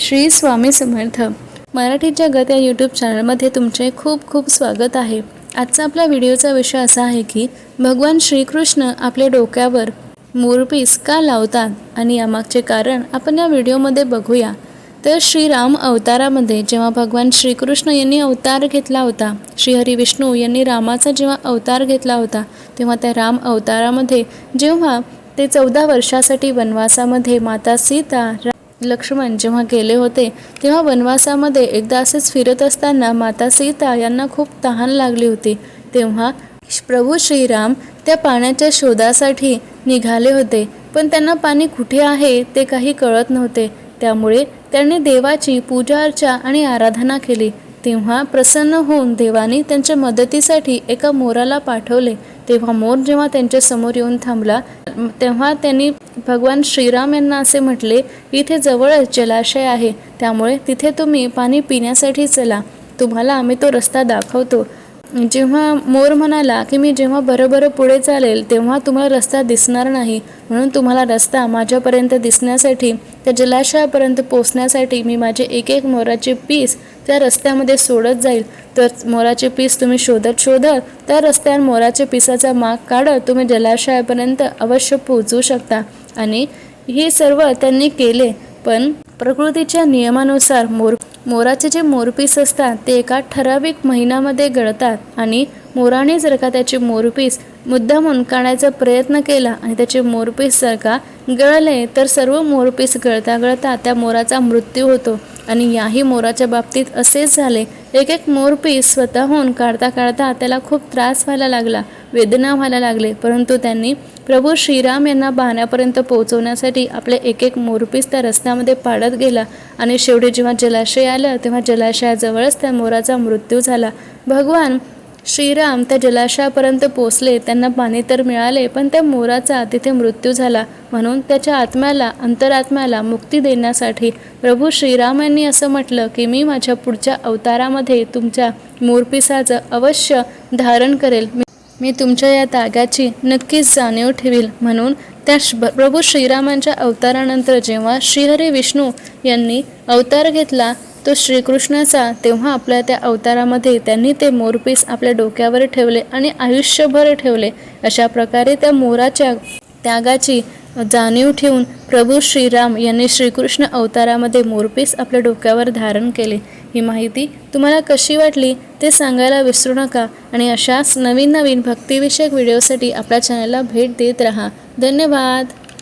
श्री स्वामी समर्थ. मराठी जगत या यूट्यूब चॅनलमध्ये तुमचे खूप खूप स्वागत आहे. आजचा आपला व्हिडिओचा विषय असा आहे की भगवान श्रीकृष्ण आपल्या डोक्यावर मोरपीस का लावतात आणि यामागचे कारण आपण या व्हिडिओमध्ये बघूया. तर श्रीराम अवतारामध्ये जेव्हा भगवान श्रीकृष्ण यांनी अवतार घेतला होता श्रीहरी विष्णू यांनी रामाचा जेव्हा अवतार घेतला होता तेव्हा त्या राम अवतारामध्ये जेव्हा ते चौदा वर्षासाठी वनवासामध्ये माता सीता रा- लक्ष्मण जेव्हा गेले होते तेव्हा वनवासामध्ये एकदा असेच फिरत असताना माता सीता यांना खूप तहान लागली होती. तेव्हा प्रभू श्रीराम त्या पाण्याच्या शोधासाठी निघाले होते पण त्यांना पाणी कुठे आहे ते काही कळत नव्हते. त्यामुळे त्यांनी देवाची पूजा अर्चा आणि आराधना केली. तेव्हा प्रसन्न होऊन देवाने त्यांच्या मदतीसाठी एका मोराला पाठवले. तेव्हा मोर जेव्हा त्यांच्यासमोर येऊन थांबला तेव्हा त्यांनी भगवान श्रीराम यांना असे म्हटले इथे जवळच जलाशय आहे त्यामुळे तिथे तुम्ही पाणी पिण्यासाठी चला. तुम्हाला आम्ही तो रस्ता दाखवतो. जेव्हा मोर म्हणाला की मी जेव्हा बरोबर पुढे चालेल तेव्हा तुम्हाला रस्ता दिसणार नाही. म्हणून तुम्हाला रस्ता माझ्यापर्यंत दिसण्यासाठी त्या जलाशयापर्यंत पोचण्यासाठी मी माझे एक एक मोराचे पीस त्या रस्त्यामध्ये सोडत जाईल. तर मोराचे पीस तुम्ही शोधत शोधत त्या रस्त्यावर मोराच्या पिसाचा माग काढत तुम्ही जलाशयापर्यंत अवश्य पोहोचू शकता. आणि हे सर्व त्यांनी केले पण प्रकृतीच्या नियमानुसार मोर मोराचे जे मोरपीस असतात ते एका ठराविक महिन्यामध्ये गळतात आणि मोराने जर का त्याचे मोरपीस मुद्दामून काढायचा प्रयत्न केला आणि त्याचे मोरपीस जर का गळले तर सर्व मोरपीस गळता गळता त्या मोराचा मृत्यू होतो. आणि याही मोराच्या बाबतीत असेच झाले. एक एक मोरपीस स्वतःहून काढता काढता त्याला खूप त्रास व्हायला लागला वेदना व्हायला लागले. परंतु त्यांनी प्रभू श्रीराम यांना पाहण्यापर्यंत पोहोचवण्यासाठी आपले एक एक मोरपीस त्या रस्त्यामध्ये पाडत गेला. आणि शेवटी जेव्हा जलाशय आलं तेव्हा जलाशयाजवळच त्या मोराचा मृत्यू झाला. भगवान श्रीराम त्या जलाशयापर्यंत पोचले. त्यांना पाणी तर मिळाले पण त्या मोराचा तिथे मृत्यू झाला. म्हणून त्याच्या आत्म्याला अंतरात्म्याला मुक्ती देण्यासाठी प्रभू श्रीराम यांनी असं म्हटलं की मी माझ्या पुढच्या अवतारामध्ये तुमच्या मोरपिसाचं अवश्य धारण करेल. मी- तुमच्या या त्यागाची नक्कीच जाणीव ठेवील. म्हणून त्या प्रभू श्रीरामांच्या अवतारानंतर जेव्हा श्रीहरी विष्णू यांनी अवतार घेतला तो श्रीकृष्णाचा तेव्हा आपल्या त्या अवतारामध्ये त्यांनी ते मोरपीस आपल्या डोक्यावर ठेवले आणि आयुष्यभर ठेवले. अशा प्रकारे त्या मोराच्या त्यागाची जाणीव ठेवून प्रभू श्रीराम यांनी श्रीकृष्ण अवतारामध्ये मोरपीस आपल्या डोक्यावर धारण केले. ही माहिती तुम्हाला कशी वाटली ते सांगायला विसरू नका आणि अशाच नवीन नवीन भक्तिविषयक व्हिडिओसाठी आपल्या चॅनलला भेट देत राहा. धन्यवाद.